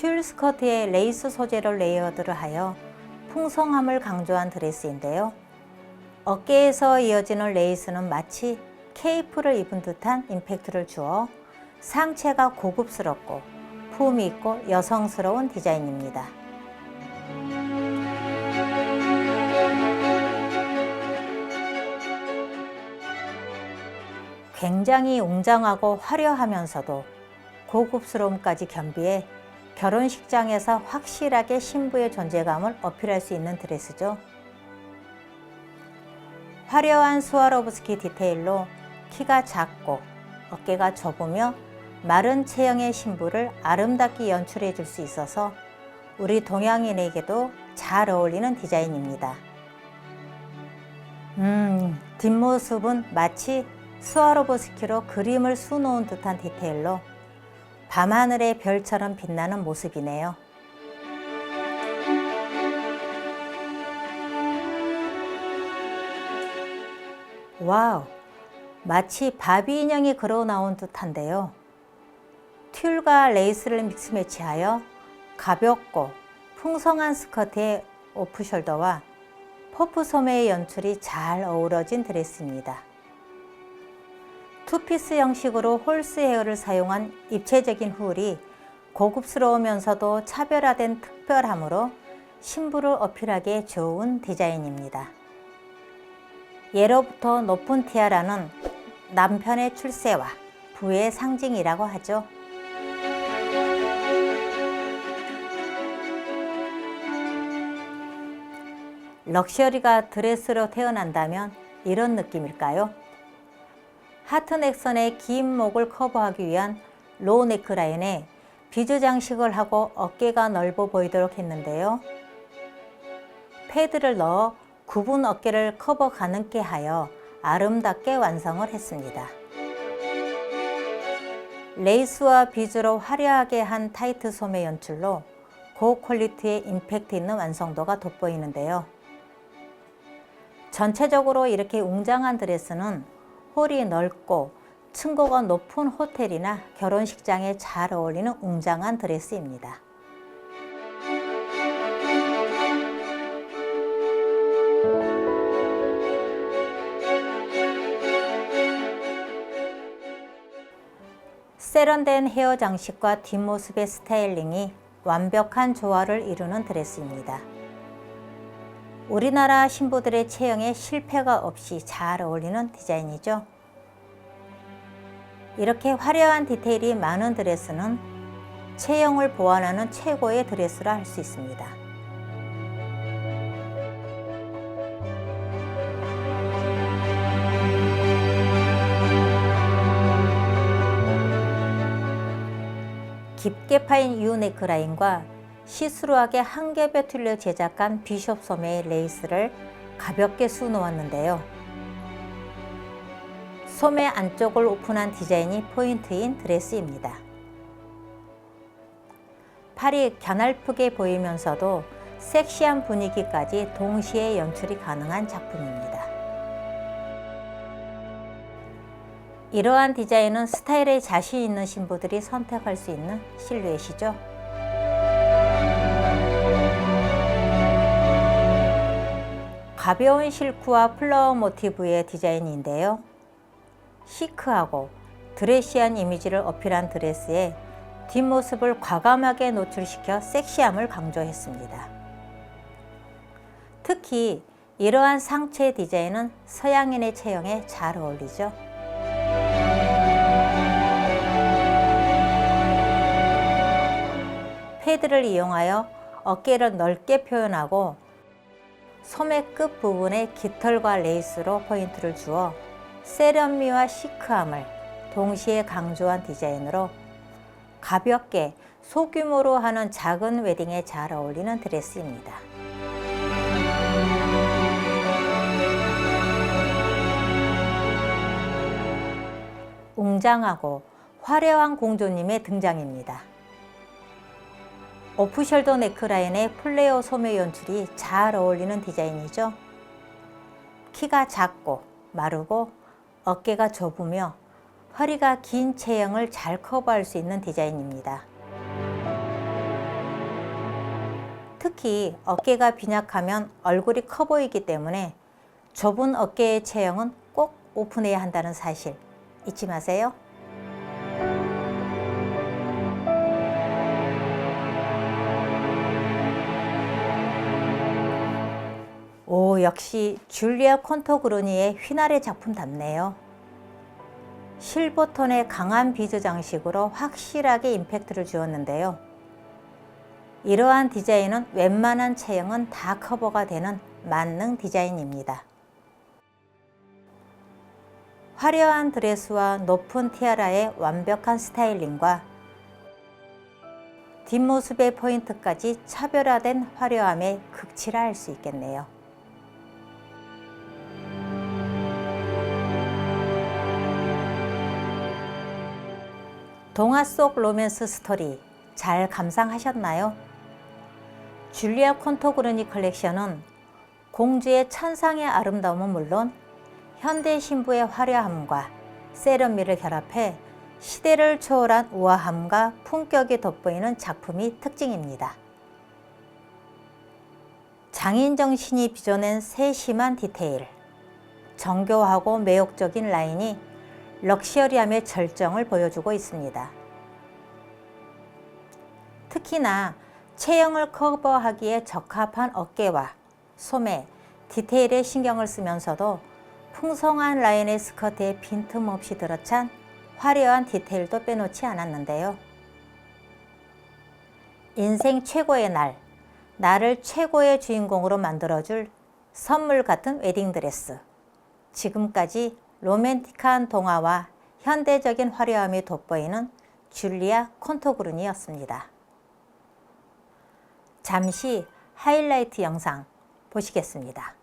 튤 스커트에 레이스 소재를 레이어드를 하여 풍성함을 강조한 드레스인데요. 어깨에서 이어지는 레이스는 마치 케이프를 입은 듯한 임팩트를 주어 상체가 고급스럽고 품이 있고 여성스러운 디자인입니다. 굉장히 웅장하고 화려하면서도 고급스러움까지 겸비해 결혼식장에서 확실하게 신부의 존재감을 어필할 수 있는 드레스죠. 화려한 스와로브스키 디테일로 키가 작고 어깨가 좁으며 마른 체형의 신부를 아름답게 연출해 줄 수 있어서 우리 동양인에게도 잘 어울리는 디자인입니다. 음, 뒷모습은 마치 스와로브스키로 그림을 수놓은 듯한 디테일로 밤하늘의 별처럼 빛나는 모습이네요. 와우, 마치 바비 인형이 걸어 나온 듯한데요. 튤과 레이스를 믹스 매치하여 가볍고 풍성한 스커트의 오프숄더와 퍼프 소매의 연출이 잘 어우러진 드레스입니다. 투피스 형식으로 홀스 헤어를 사용한 입체적인 훌이 고급스러우면서도 차별화된 특별함으로 신부를 어필하기에 좋은 디자인입니다. 예로부터 높은 티아라는 남편의 출세와 부의 상징이라고 하죠. 럭셔리가 드레스로 태어난다면 이런 느낌일까요? 하트 넥선의 긴 목을 커버하기 위한 로우 네크라인에 비즈 장식을 하고 어깨가 넓어 보이도록 했는데요. 패드를 넣어 굽은 어깨를 커버 가능케 하여 아름답게 완성을 했습니다. 레이스와 비즈로 화려하게 한 타이트 소매 연출로 고퀄리티의 임팩트 있는 완성도가 돋보이는데요. 전체적으로 이렇게 웅장한 드레스는 홀이 넓고 층고가 높은 호텔이나 결혼식장에 잘 어울리는 웅장한 드레스입니다. 세련된 헤어 장식과 뒷모습의 스타일링이 완벽한 조화를 이루는 드레스입니다. 우리나라 신부들의 체형에 실패가 없이 잘 어울리는 디자인이죠. 이렇게 화려한 디테일이 많은 드레스는 체형을 보완하는 최고의 드레스라 할 수 있습니다. 깊게 파인 U 네크라인과 시스루하게 한 겹에 틀려 제작한 비숍 소매의 레이스를 가볍게 수놓았는데요. 소매 안쪽을 오픈한 디자인이 포인트인 드레스입니다. 팔이 겨날프게 보이면서도 섹시한 분위기까지 동시에 연출이 가능한 작품입니다. 이러한 디자인은 스타일에 자신 있는 신부들이 선택할 수 있는 실루엣이죠. 가벼운 실크와 플라워 모티브의 디자인인데요. 시크하고 드레시한 이미지를 어필한 드레스에 뒷모습을 과감하게 노출시켜 섹시함을 강조했습니다. 특히 이러한 상체 디자인은 서양인의 체형에 잘 어울리죠. 패드를 이용하여 어깨를 넓게 표현하고 소매 끝 부분에 깃털과 레이스로 포인트를 주어 세련미와 시크함을 동시에 강조한 디자인으로 가볍게 소규모로 하는 작은 웨딩에 잘 어울리는 드레스입니다. 웅장하고 화려한 공주님의 등장입니다. 오프숄더 네크라인의 플레어 소매 연출이 잘 어울리는 디자인이죠. 키가 작고 마르고 어깨가 좁으며 허리가 긴 체형을 잘 커버할 수 있는 디자인입니다. 특히 어깨가 빈약하면 얼굴이 커 보이기 때문에 좁은 어깨의 체형은 꼭 오픈해야 한다는 사실 잊지 마세요. 오, 역시 줄리아 콘토그루니의 휘날의 작품답네요. 실버톤의 강한 비즈 장식으로 확실하게 임팩트를 주었는데요. 이러한 디자인은 웬만한 체형은 다 커버가 되는 만능 디자인입니다. 화려한 드레스와 높은 티아라의 완벽한 스타일링과 뒷모습의 포인트까지 차별화된 화려함에 극치라 할 수 있겠네요. 동화 속 로맨스 스토리 잘 감상하셨나요? 줄리아 콘토그루니 컬렉션은 공주의 천상의 아름다움은 물론 현대 신부의 화려함과 세련미를 결합해 시대를 초월한 우아함과 품격이 돋보이는 작품이 특징입니다. 장인 정신이 빚어낸 세심한 디테일, 정교하고 매혹적인 라인이 럭셔리함의 절정을 보여주고 있습니다. 특히나 체형을 커버하기에 적합한 어깨와 소매, 디테일에 신경을 쓰면서도 풍성한 라인의 스커트에 빈틈없이 들어찬 화려한 디테일도 빼놓지 않았는데요. 인생 최고의 날, 나를 최고의 주인공으로 만들어줄 선물 같은 웨딩드레스. 지금까지 로맨틱한 동화와 현대적인 화려함이 돋보이는 줄리아 콘토그룬이었습니다. 잠시 하이라이트 영상 보시겠습니다.